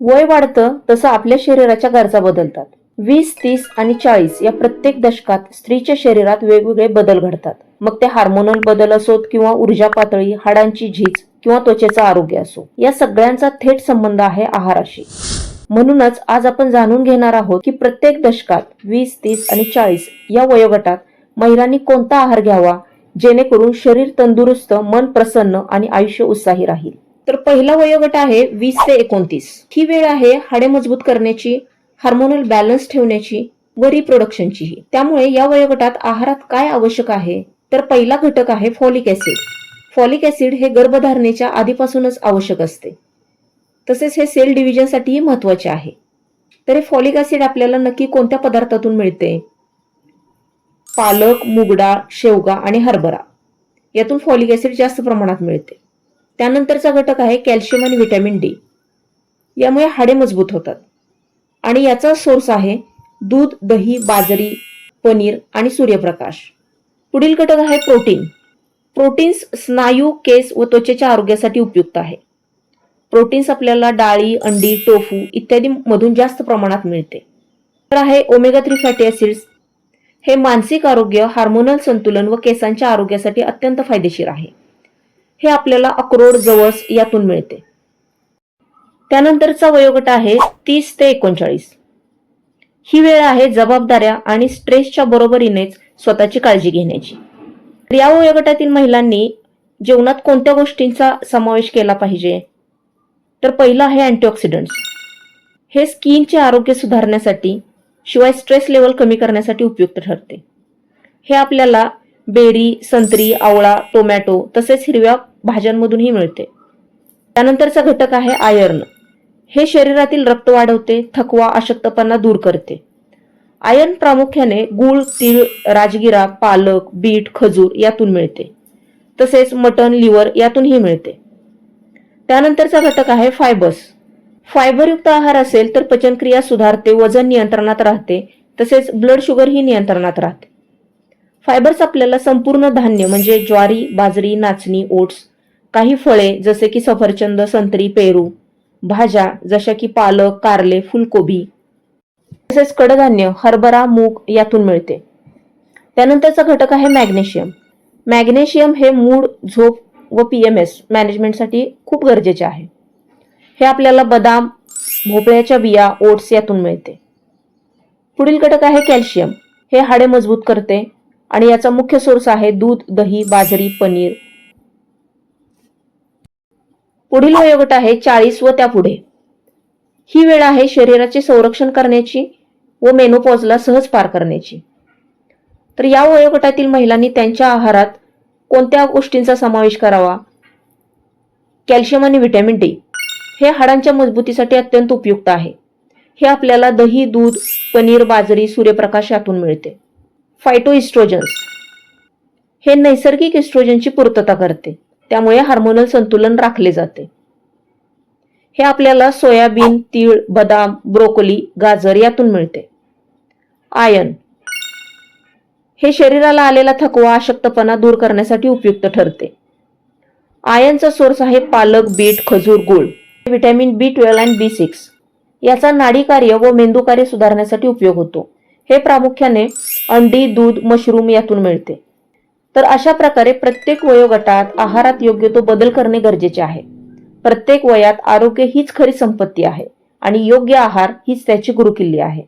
वय वाढतं तसं आपल्या शरीराच्या गरजा बदलतात. वीस तीस आणि चाळीस या प्रत्येक दशकात स्त्रीच्या शरीरात वेगवेगळे बदल घडतात. मग ते हार्मोनल बदल असोत किंवा ऊर्जा पातळी हाडांची झीज किंवा त्वचेचं आरोग्य असो या सगळ्यांचा थेट संबंध आहे आहाराशी. म्हणूनच आज आपण जाणून घेणार आहोत की प्रत्येक दशकात वीस तीस आणि चाळीस या वयोगटात महिलांनी कोणता आहार घ्यावा जेणेकरून शरीर तंदुरुस्त मन प्रसन्न आणि आयुष्य उत्साही राहील. तर पहिला वयोगट आहे वीस ते एकोणतीस. ही वेळ आहे हाडे मजबूत करण्याची हार्मोनल बॅलन्स ठेवण्याची व रिप्रोडक्शनचीही त्यामुळे या वयोगटात आहारात काय आवश्यक आहे? तर पहिला घटक आहे फॉलिक ऍसिड फॉलिक ऍसिड हे गर्भधारणेच्या आधीपासूनच आवश्यक असते. तसेच हे सेल डिव्हिजनसाठीही महत्त्वाचे आहे. तर हे फॉलिक ऍसिड आपल्याला नक्की कोणत्या पदार्थातून मिळते? पालक मुगडाळ शेवगा आणि हरभरा. यातून फॉलिक ऍसिड जास्त प्रमाणात मिळते. त्यानंतरचा घटक आहे कॅल्शियम आणि व्हिटॅमिन डी. यामुळे हाडे मजबूत होतात. आणि याचा सोर्स आहे दूध दही बाजरी पनीर आणि सूर्यप्रकाश. पुढील घटक आहे प्रोटीन. प्रोटीन्स स्नायू केस व त्वचेच्या आरोग्यासाठी उपयुक्त आहे. प्रोटीन्स आपल्याला डाळी अंडी टोफू इत्यादी मधून जास्त प्रमाणात मिळते. तर आहे ओमेगा थ्री फॅटी ऍसिड्स हे मानसिक आरोग्य हार्मोनल संतुलन व केसांच्या आरोग्यासाठी अत्यंत फायदेशीर आहे. हे आपल्याला अक्रोड जवस यातून मिळते. त्यानंतरचा वयोगट आहे तीस ते एकोणचाळीस. ही वेळ आहे जबाबदाऱ्या आणि स्ट्रेसच्या बरोबरीनेच स्वतःची काळजी घेण्याची. तर या वयोगटातील महिलांनी जेवणात कोणत्या गोष्टींचा समावेश केला पाहिजे? तर पहिलं आहे अँटीऑक्सिडंट्स हे स्किनचे आरोग्य सुधारण्यासाठी शिवाय स्ट्रेस लेवल कमी करण्यासाठी उपयुक्त ठरते. हे आपल्याला बेरी संत्री आवळा टोमॅटो तसेच हिरव्या भाज्यांमधूनही मिळते. त्यानंतरचा घटक आहे आयर्न. हे शरीरातील रक्त वाढवते थकवा अशक्तपणा दूर करते. आयर्न प्रामुख्याने गूळ तीळ राजगिरा पालक बीट खजूर यातून मिळते. तसेच मटन लिव्हर यातूनही मिळते. त्यानंतरचा घटक आहे फायबर्स. फायबरयुक्त आहार असेल तर पचनक्रिया सुधारते वजन नियंत्रणात राहते तसेच ब्लड शुगर ही नियंत्रणात राहते. फायबर्स आपल्याला संपूर्ण धान्य म्हणजे ज्वारी बाजरी नाचणी ओट्स काही फळे जसे की सफरचंद संत्री पेरू भाज्या जशा की पालक कारले फुलकोबी. तसेच कडधान्य हरभरा मूग यातून मिळते. त्यानंतरचा घटक आहे मॅग्नेशियम. मॅग्नेशियम हे मूड झोप व पी एम एस मॅनेजमेंटसाठी खूप गरजेचे आहे. हे आपल्याला बदाम भोपळ्याच्या बिया ओट्स यातून मिळते. पुढील घटक आहे कॅल्शियम. हे हाडे मजबूत करते. आणि याचा मुख्य सोर्स आहे दूध दही बाजरी पनीर. पुढील वयोगट आहे चाळीस व त्यापुढे. ही वेळ आहे शरीराचे संरक्षण करण्याची व मेनोपॉजला सहज पार करण्याची. तर या वयोगटातील महिलांनी त्यांच्या आहारात कोणत्या गोष्टींचा समावेश करावा? कॅल्शियम आणि व्हिटॅमिन डी. हे हाडांच्या मजबूतीसाठी अत्यंत उपयुक्त आहे. हे आपल्याला दही दूध पनीर बाजरी सूर्यप्रकाश यातून मिळते. फायटो इस्ट्रोजन्स हे नैसर्गिक इस्ट्रोजनची पूर्तता करते. त्यामुळे हार्मोनल संतुलन राखले जाते. हे आपल्याला सोयाबीन तीळ बदाम ब्रोकोली गाजर यातून मिळते. आयन. हे शरीराला आलेला थकवा अशक्तपणा दूर करण्यासाठी उपयुक्त ठरते. आयनचा सोर्स आहे पालक बीट खजूर गुळ. Vitamin B twelve and B six. याचा नाडी कार्य व मेंदू कार्य सुधारण्यासाठी उपयोग होतो. हे प्रामुख्याने अंडी दूध मशरूम यातून मिळते. तर अशा प्रकारे प्रत्येक वयोगटात आहारात योग्य तो बदल करणे गरजेचे आहे. प्रत्येक वयात आरोग्य हीच खरी संपत्ती आहे आणि योग्य आहार हीच त्याची गुरुकिल्ली आहे.